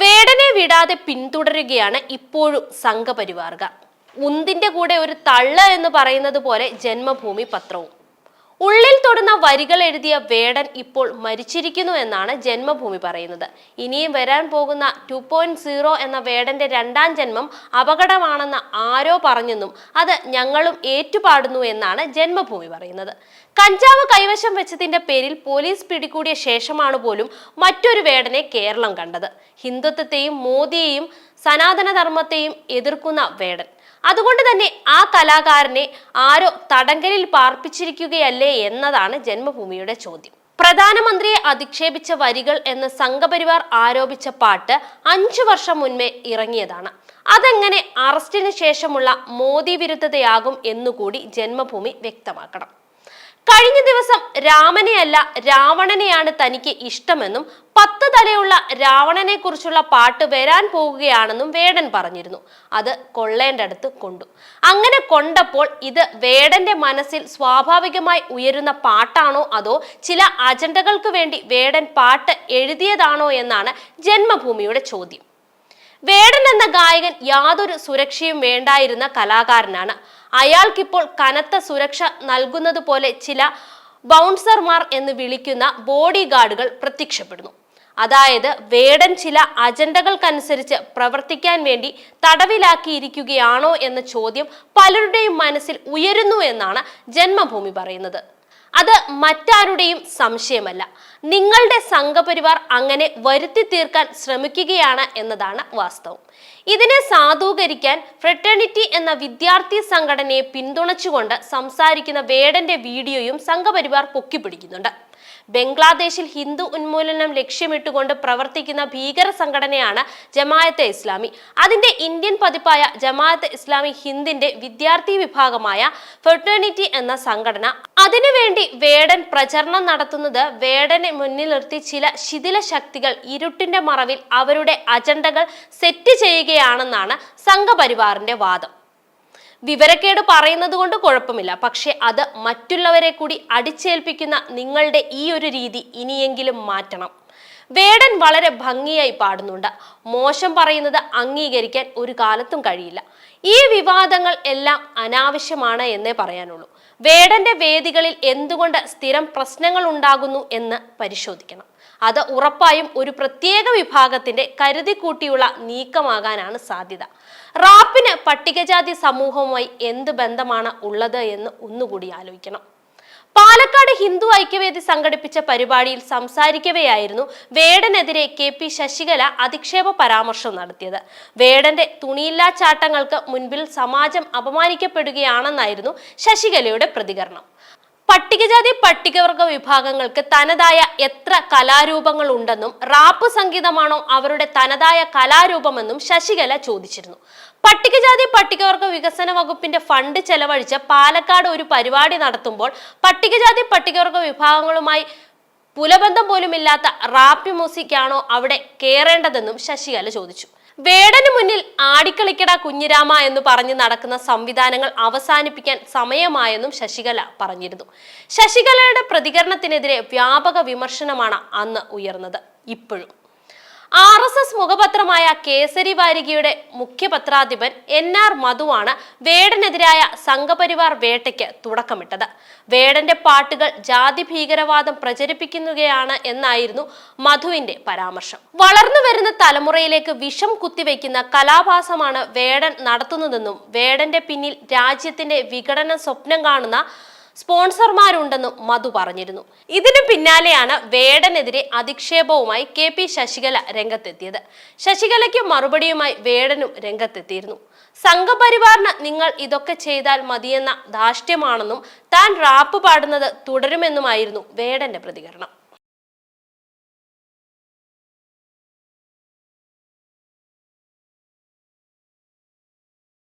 വേടനെ വിടാതെ പിന്തുടരുകയാണ് ഇപ്പോഴും സംഘപരിവാർക ഉന്തിന്റെ കൂടെ ഒരു തള്ള എന്ന് പറയുന്നത് പോലെ ജന്മഭൂമി പത്രവും. ഉള്ളിൽ തൊടുന്ന വരികൾ എഴുതിയ വേടൻ ഇപ്പോൾ മരിച്ചിരിക്കുന്നു എന്നാണ് ജന്മഭൂമി പറയുന്നത്. ഇനിയും വരാൻ പോകുന്ന ടു പോയിന്റ് സീറോ എന്ന വേടന്റെ രണ്ടാം ജന്മം അപകടമാണെന്ന് ആരോ പറഞ്ഞെന്നും അത് ഞങ്ങളും ഏറ്റുപാടുന്നു എന്നാണ് ജന്മഭൂമി പറയുന്നത്. കഞ്ചാവ് കൈവശം വെച്ചതിന്റെ പേരിൽ പോലീസ് പിടികൂടിയ ശേഷമാണ് പോലും മറ്റൊരു വേടനെ കേരളം കണ്ടത്. ഹിന്ദുത്വത്തെയും മോദിയെയും സനാതനധർമ്മത്തെയും എതിർക്കുന്ന വേടൻ. അതുകൊണ്ട് തന്നെ ആ കലാകാരനെ ആരോ തടങ്കലിൽ പാർപ്പിച്ചിരിക്കുകയല്ലേ എന്നതാണ് ജന്മഭൂമിയുടെ ചോദ്യം. പ്രധാനമന്ത്രിയെ അധിക്ഷേപിച്ച വരികൾ എന്ന് സംഘപരിവാർ ആരോപിച്ച പാട്ട് അഞ്ചു വർഷം മുൻപേ ഇറങ്ങിയതാണ്. അതെങ്ങനെ അറസ്റ്റിന് ശേഷമുള്ള മോദി വിരുദ്ധതയാകും എന്നുകൂടി ജന്മഭൂമി വ്യക്തമാക്കണം. കഴിഞ്ഞ ദിവസം രാമനെയല്ല രാവണനെയാണ് തനിക്ക് ഇഷ്ടമെന്നും പത്ത് തലയുള്ള രാവണനെ കുറിച്ചുള്ള പാട്ട് വരാൻ പോകുകയാണെന്നും വേടൻ പറഞ്ഞിരുന്നു. അത് കൊള്ളേണ്ടടുത്ത് കൊണ്ടു. അങ്ങനെ കൊണ്ടപ്പോൾ ഇത് വേടന്റെ മനസ്സിൽ സ്വാഭാവികമായി ഉയരുന്ന പാട്ടാണോ അതോ ചില അജണ്ടകൾക്ക് വേണ്ടി വേടൻ പാട്ട് എഴുതിയതാണോ എന്നാണ് ജന്മഭൂമിയുടെ ചോദ്യം. വേടൻ എന്ന ഗായകൻ യാതൊരു സുരക്ഷയും വേണ്ടായിരുന്ന കലാകാരനാണ്. അയാൾക്കിപ്പോൾ കനത്ത സുരക്ഷ നൽകുന്നത് പോലെ ചില ബൗൺസർമാർ എന്ന് വിളിക്കുന്ന ബോഡി ഗാർഡുകൾ പ്രത്യക്ഷപ്പെടുന്നു. അതായത് വേടൻ ചില അജണ്ടകൾക്കനുസരിച്ച് പ്രവർത്തിക്കാൻ വേണ്ടി തടവിലാക്കിയിരിക്കുകയാണോ എന്ന ചോദ്യം പലരുടെയും മനസ്സിൽ ഉയരുന്നു എന്നാണ് ജന്മഭൂമി പറയുന്നത്. അത് മറ്റാരുടെയും സംശയമല്ല. നിങ്ങളുടെ സംഘപരിവാർ അങ്ങനെ വരുത്തി തീർക്കാൻ ശ്രമിക്കുകയാണ് എന്നതാണ് വാസ്തവം. ഇതിനെ സാധൂകരിക്കാൻ ഫ്രട്ടേണിറ്റി എന്ന വിദ്യാർത്ഥി സംഘടനയെ പിന്തുണച്ചുകൊണ്ട് സംസാരിക്കുന്ന വേടന്റെ വീഡിയോയും സംഘപരിവാർ പൊക്കിപ്പിടിക്കുന്നുണ്ട്. ബംഗ്ലാദേശിൽ ഹിന്ദു ഉന്മൂലനം ലക്ഷ്യമിട്ടുകൊണ്ട് പ്രവർത്തിക്കുന്ന ഭീകര സംഘടനയാണ് ജമായത്തെ ഇസ്ലാമി. അതിന്റെ ഇന്ത്യൻ പതിപ്പായ ജമാഅത്തെ ഇസ്ലാമി ഹിന്ദിന്റെ വിദ്യാർത്ഥി വിഭാഗമായ ഫെർട്ടേണിറ്റി എന്ന സംഘടന. അതിനുവേണ്ടി വേടൻ പ്രചരണം നടത്തുന്നത് വേടനെ മുന്നിൽ നിർത്തി ചില ശിഥില ശക്തികൾ ഇരുട്ടിന്റെ മറവിൽ അവരുടെ അജണ്ടകൾ സെറ്റ് ചെയ്യുകയാണെന്നാണ് സംഘപരിവാറിന്റെ വാദം. വിവരക്കേട് പറയുന്നത് കൊണ്ട് കുഴപ്പമില്ല. പക്ഷെ അത് മറ്റുള്ളവരെ കൂടി അടിച്ചേൽപ്പിക്കുന്ന നിങ്ങളുടെ ഈ ഒരു രീതി ഇനിയെങ്കിലും മാറ്റണം. വേടൻ വളരെ ഭംഗിയായി പാടുന്നുണ്ട്. മോശം പറയുന്നത് അംഗീകരിക്കാൻ ഒരു കാലത്തും കഴിയില്ല. ഈ വിവാദങ്ങൾ എല്ലാം അനാവശ്യമാണ് എന്നേ പറയാനുള്ളൂ. വേടന്റെ വേദികളിൽ എന്തുകൊണ്ട് സ്ഥിരം പ്രശ്നങ്ങൾ ഉണ്ടാകുന്നു എന്ന് പരിശോധിക്കണം. അത് ഉറപ്പായും ഒരു പ്രത്യേക വിഭാഗത്തിന്റെ കരുതിക്കൂട്ടിയുള്ള നീക്കമാകാനാണ് സാധ്യത. റാപ്പിന് പട്ടികജാതി സമൂഹവുമായി എന്ത് ബന്ധമാണ് ഉള്ളത് എന്ന് ഒന്നുകൂടി ആലോചിക്കണം. പാലക്കാട് ഹിന്ദു ഐക്യവേദി സംഘടിപ്പിച്ച പരിപാടിയിൽ സംസാരിക്കവെയായിരുന്നു വേടനെതിരെ കെ പി ശശികല അധിക്ഷേപ പരാമർശം നടത്തിയത്. വേടന്റെ തുണിയില്ലാ ചാട്ടങ്ങൾക്ക് മുൻപിൽ സമാജം അപമാനിക്കപ്പെടുകയാണെന്നായിരുന്നു ശശികലയുടെ പ്രതികരണം. പട്ടികജാതി പട്ടികവർഗ വിഭാഗങ്ങൾക്ക് തനതായ എത്ര കലാരൂപങ്ങൾ ഉണ്ടെന്നും റാപ്പ് സംഗീതമാണോ അവരുടെ തനതായ കലാരൂപമെന്നും ശശികല ചോദിച്ചിരുന്നു. പട്ടികജാതി പട്ടികവർഗ വികസന വകുപ്പിന്റെ ഫണ്ട് ചെലവഴിച്ച് പാലക്കാട് ഒരു പരിപാടി നടത്തുമ്പോൾ പട്ടികജാതി പട്ടികവർഗ വിഭാഗങ്ങളുമായി പുലബന്ധം പോലുമില്ലാത്ത റാപ്പി മ്യൂസിക്കാണോ അവിടെ കേറേണ്ടതെന്നും ശശികല ചോദിച്ചു. വേടന് മുന്നിൽ ആടിക്കളിക്കട കുഞ്ഞിരാമ എന്ന് പറഞ്ഞ് നടക്കുന്ന സംവിധാനങ്ങൾ അവസാനിപ്പിക്കാൻ സമയമായെന്നും ശശികല പറഞ്ഞിരുന്നു. ശശികലയുടെ പ്രതികരണത്തിനെതിരെ വ്യാപക വിമർശനമാണ് അന്ന് ഉയർന്നത്. ഇപ്പോഴും. ആർ എസ് എസ് മുഖപത്രമായ കേസരി വാരികയുടെ മുഖ്യപത്രാധിപൻ എൻ ആർ മധുവാണ് വേടനെതിരായ സംഘപരിവാർ വേട്ടയ്ക്ക് തുടക്കമിട്ടത്. വേടന്റെ പാട്ടുകൾ ജാതി ഭീകരവാദം പ്രചരിപ്പിക്കുകയാണ് എന്നായിരുന്നു മധുവിന്റെ പരാമർശം. വളർന്നു വരുന്ന തലമുറയിലേക്ക് വിഷം കുത്തിവെക്കുന്ന കലാഭാസമാണ് വേടൻ നടത്തുന്നതെന്നും വേടന്റെ പിന്നിൽ രാജ്യത്തിന്റെ വിഘടന സ്വപ്നം കാണുന്ന സ്പോൺസർമാരുണ്ടെന്നും മധു പറഞ്ഞിരുന്നു. ഇതിനു പിന്നാലെയാണ് വേടനെതിരെ അധിക്ഷേപവുമായി കെ പി ശശികല രംഗത്തെത്തിയത്. ശശികലയ്ക്ക് മറുപടിയുമായി വേടനും രംഗത്തെത്തിയിരുന്നു. സംഘപരിവാറിന് നിങ്ങൾ ഇതൊക്കെ ചെയ്താൽ മതിയെന്ന ധാഷ്ട്യമാണെന്നും താൻ റാപ്പ് പാടുന്നത് തുടരുമെന്നുമായിരുന്നു വേടന്റെ പ്രതികരണം.